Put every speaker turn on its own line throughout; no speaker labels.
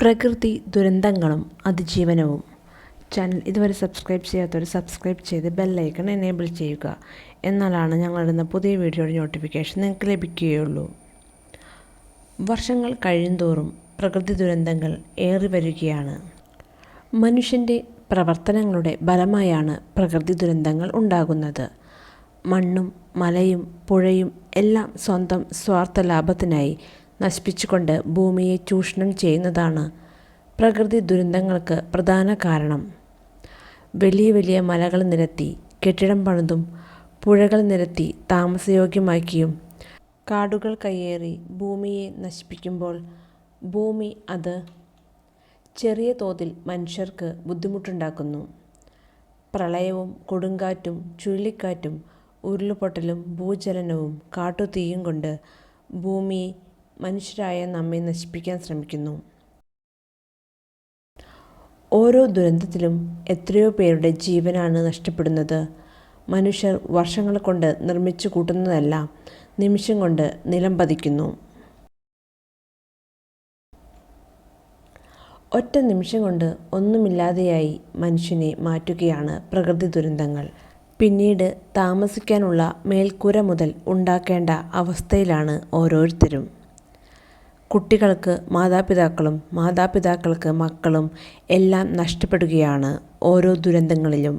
പ്രകൃതി ദുരന്തങ്ങളും അതിജീവനവും. ചാനൽ ഇതുവരെ സബ്സ്ക്രൈബ് ചെയ്യാത്തവർ സബ്സ്ക്രൈബ് ചെയ്ത് ബെല്ലൈക്കൺ എനേബിൾ ചെയ്യുക. എന്നാലാണ് ഞങ്ങളുടെ പുതിയ വീഡിയോയുടെ നോട്ടിഫിക്കേഷൻ നിങ്ങൾക്ക് ലഭിക്കുകയുള്ളൂ. വർഷങ്ങൾ കഴിയുന്തോറും പ്രകൃതി ദുരന്തങ്ങൾ ഏറി വരികയാണ്. മനുഷ്യന്റെ പ്രവർത്തനങ്ങളുടെ ഫലമായാണ് പ്രകൃതി ദുരന്തങ്ങൾ ഉണ്ടാകുന്നത്. മണ്ണും മലയും പുഴയും എല്ലാം സ്വന്തം സ്വാർത്ഥ ലാഭത്തിനായി നശിപ്പിച്ചുകൊണ്ട് ഭൂമിയെ ചൂഷണം ചെയ്യുന്നതാണ് പ്രകൃതി ദുരന്തങ്ങൾക്ക് പ്രധാന കാരണം. വലിയ വലിയ മലകൾ നിരത്തി കെട്ടിടം പണിതും പുഴകൾ നിരത്തി താമസയോഗ്യമാക്കിയും കാടുകൾ കയ്യേറി ഭൂമിയെ നശിപ്പിക്കുമ്പോൾ ഭൂമി അത് ചെറിയ തോതിൽ മനുഷ്യർക്ക് ബുദ്ധിമുട്ടുണ്ടാക്കുന്നു. പ്രളയവും കൊടുങ്കാറ്റും ചുഴലിക്കാറ്റും ഉരുളുപൊട്ടലും ഭൂചലനവും കാട്ടുതീയും കൊണ്ട് ഭൂമിയെ മനുഷ്യരായ നമ്മെ നശിപ്പിക്കാൻ ശ്രമിക്കുന്നു. ഓരോ ദുരന്തത്തിലും എത്രയോ പേരുടെ ജീവനാണ് നഷ്ടപ്പെടുന്നത്. മനുഷ്യർ വർഷങ്ങൾ കൊണ്ട് നിർമ്മിച്ചു കൂട്ടുന്നതല്ല നിമിഷം കൊണ്ട് നിലം പതിക്കുന്നു. ഒറ്റ നിമിഷം കൊണ്ട് ഒന്നുമില്ലാതെയായി മനുഷ്യനെ മാറ്റുകയാണ് പ്രകൃതി ദുരന്തങ്ങൾ. പിന്നീട് താമസിക്കാനുള്ള മേൽക്കൂര മുതൽ ഉണ്ടാക്കേണ്ട അവസ്ഥയിലാണ് ഓരോരുത്തരും. കുട്ടികൾക്ക് മാതാപിതാക്കളും മാതാപിതാക്കൾക്ക് മക്കളും എല്ലാം നഷ്ടപ്പെടുകയാണ് ഓരോ ദുരന്തങ്ങളിലും.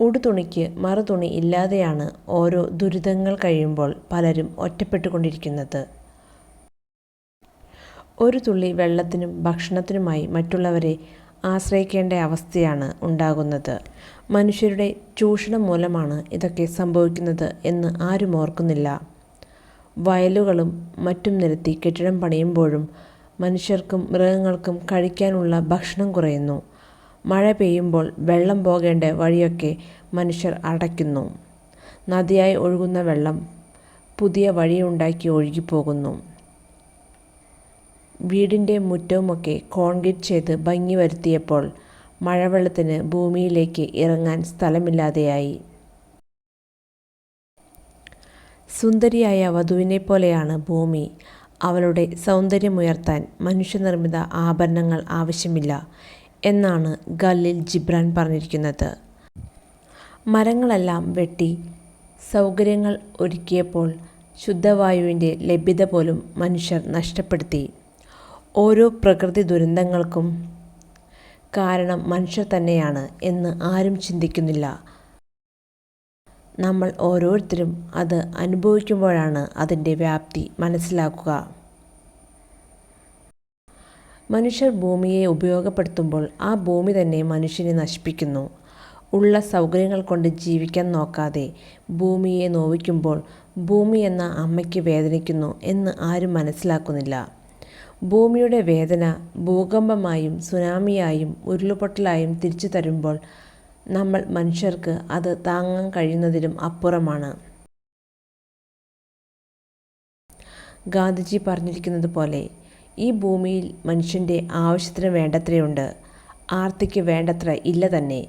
ഉടുതുണിക്ക് മറുതുണി ഇല്ലാതെയാണ് ഓരോ ദുരിതങ്ങൾ കഴിയുമ്പോൾ പലരും ഒറ്റപ്പെട്ടുകൊണ്ടിരിക്കുന്നത്. ഒരു തുള്ളി വെള്ളത്തിനും ഭക്ഷണത്തിനുമായി മറ്റുള്ളവരെ ആശ്രയിക്കേണ്ട അവസ്ഥയാണ് ഉണ്ടാകുന്നത്. മനുഷ്യരുടെ ചൂഷണം മൂലമാണ് ഇതൊക്കെ സംഭവിക്കുന്നത് എന്ന് ആരും ഓർക്കുന്നില്ല. വയലുകളും മറ്റും നിരത്തി കെട്ടിടം പണിയുമ്പോഴും മനുഷ്യർക്കും മൃഗങ്ങൾക്കും കഴിക്കാനുള്ള ഭക്ഷണം കുറയുന്നു. മഴ പെയ്യുമ്പോൾ വെള്ളം പോകേണ്ട വഴിയൊക്കെ മനുഷ്യർ അടയ്ക്കുന്നു. നദിയായി ഒഴുകുന്ന വെള്ളം പുതിയ വഴിയുണ്ടാക്കി ഒഴുകിപ്പോകുന്നു. വീടിന്റെ മുറ്റവുമൊക്കെ കോൺക്രീറ്റ് ചെയ്ത് ഭംഗി വരുത്തിയപ്പോൾ മഴവെള്ളത്തിന് ഭൂമിയിലേക്ക് ഇറങ്ങാൻ സ്ഥലമില്ലാതെയായി. സുന്ദരിയായ വധുവിനെ പോലെയാണ് ഭൂമി. അവളുടെ സൗന്ദര്യമുയർത്താൻ മനുഷ്യനിർമ്മിത ആഭരണങ്ങൾ ആവശ്യമില്ല എന്നാണ് ഗല്ലിൽ ജിബ്രാൻ പറഞ്ഞിരിക്കുന്നത്. മരങ്ങളെല്ലാം വെട്ടി സൗകര്യങ്ങൾ ഒരുക്കിയപ്പോൾ ശുദ്ധവായുവിന്റെ ലഭ്യത പോലും മനുഷ്യർ നഷ്ടപ്പെടുത്തി. ഓരോ പ്രകൃതി ദുരന്തങ്ങൾക്കും കാരണം മനുഷ്യർ തന്നെയാണ് എന്ന് ആരും ചിന്തിക്കുന്നില്ല. നമ്മൾ ഓരോരുത്തരും അത് അനുഭവിക്കുമ്പോഴാണ് അതിന്റെ വ്യാപ്തി മനസ്സിലാക്കുക. മനുഷ്യർ ഭൂമിയെ ഉപയോഗപ്പെടുത്തുമ്പോൾ ആ ഭൂമി തന്നെ മനുഷ്യനെ നശിപ്പിക്കുന്നു. ഉള്ള സൗകര്യങ്ങൾ കൊണ്ട് ജീവിക്കാൻ നോക്കാതെ ഭൂമിയെ നോവിക്കുമ്പോൾ ഭൂമി എന്ന അമ്മയ്ക്ക് വേദനിക്കുന്നു എന്ന് ആരും മനസ്സിലാക്കുന്നില്ല. ഭൂമിയുടെ വേദന ഭൂകമ്പമായും സുനാമിയായും ഉരുളുപൊട്ടലായും തിരിച്ചു തരുമ്പോൾ നമ്മൾ മനുഷ്യർക്ക് അത് താങ്ങാൻ കഴിയുന്നതിലും അപ്പുറമാണ്. ഗാന്ധിജി പറഞ്ഞിരിക്കുന്നത് പോലെ ഈ ഭൂമിയിൽ മനുഷ്യന്റെ ആവശ്യത്തിന് വേണ്ടത്രയുണ്ട്. ആർത്തിക്ക് വേണ്ടത്ര ഇല്ല തന്നെ.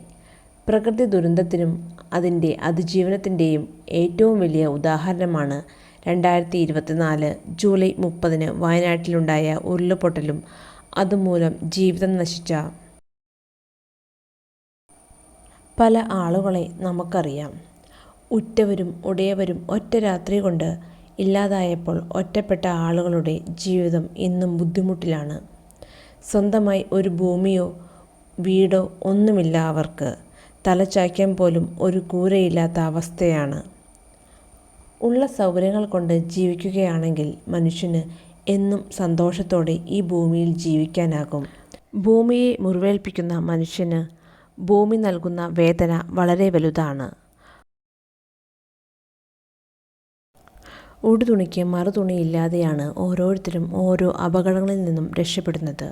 പ്രകൃതി ദുരന്തത്തിനും അതിന്റെ അതിജീവനത്തിന്റെയും ഏറ്റവും വലിയ ഉദാഹരണമാണ് രണ്ടായിരത്തി ഇരുപത്തിനാല് ജൂലൈ മുപ്പതിന് വയനാട്ടിലുണ്ടായ ഉരുളുപൊട്ടലും അതുമൂലം ജീവിതം നശിച്ച പല ആളുകളെ നമുക്കറിയാം. ഉറ്റവരും ഉടയവരും ഒറ്റ രാത്രി കൊണ്ട് ഇല്ലാതായപ്പോൾ ഒറ്റപ്പെട്ട ആളുകളുടെ ജീവിതം ഇന്നും ബുദ്ധിമുട്ടിലാണ്. സ്വന്തമായി ഒരു ഭൂമിയോ വീടോ ഒന്നുമില്ല അവർക്ക്. തലചായ്ക്കാൻ പോലും ഒരു കൂരയില്ലാത്ത അവസ്ഥയാണ്. ഉള്ള സൗകര്യങ്ങൾ കൊണ്ട് ജീവിക്കുകയാണെങ്കിൽ മനുഷ്യന് എന്നും സന്തോഷത്തോടെ ഈ ഭൂമിയിൽ ജീവിക്കാനാകും. ഭൂമിയെ മുറിവേൽപ്പിക്കുന്ന മനുഷ്യന് ഭൂമി നൽകുന്ന വേദന വളരെ വലുതാണ്. ഉടുതുണിക്ക് മറുതുണി ഇല്ലാതെയാണ് ഓരോരുത്തരും ഓരോ അപകടങ്ങളിൽ നിന്നും രക്ഷപ്പെടുന്നത്.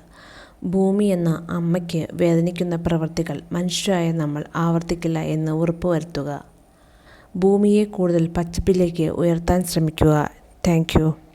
ഭൂമി എന്ന അമ്മയ്ക്ക് വേദനിക്കുന്ന പ്രവൃത്തികൾ മനുഷ്യരായ നമ്മൾ ആവർത്തിക്കില്ല എന്ന് ഉറപ്പുവരുത്തുക. ഭൂമിയെ കൂടുതൽ പച്ചപ്പിലേക്ക് ഉയർത്താൻ ശ്രമിക്കുക. താങ്ക്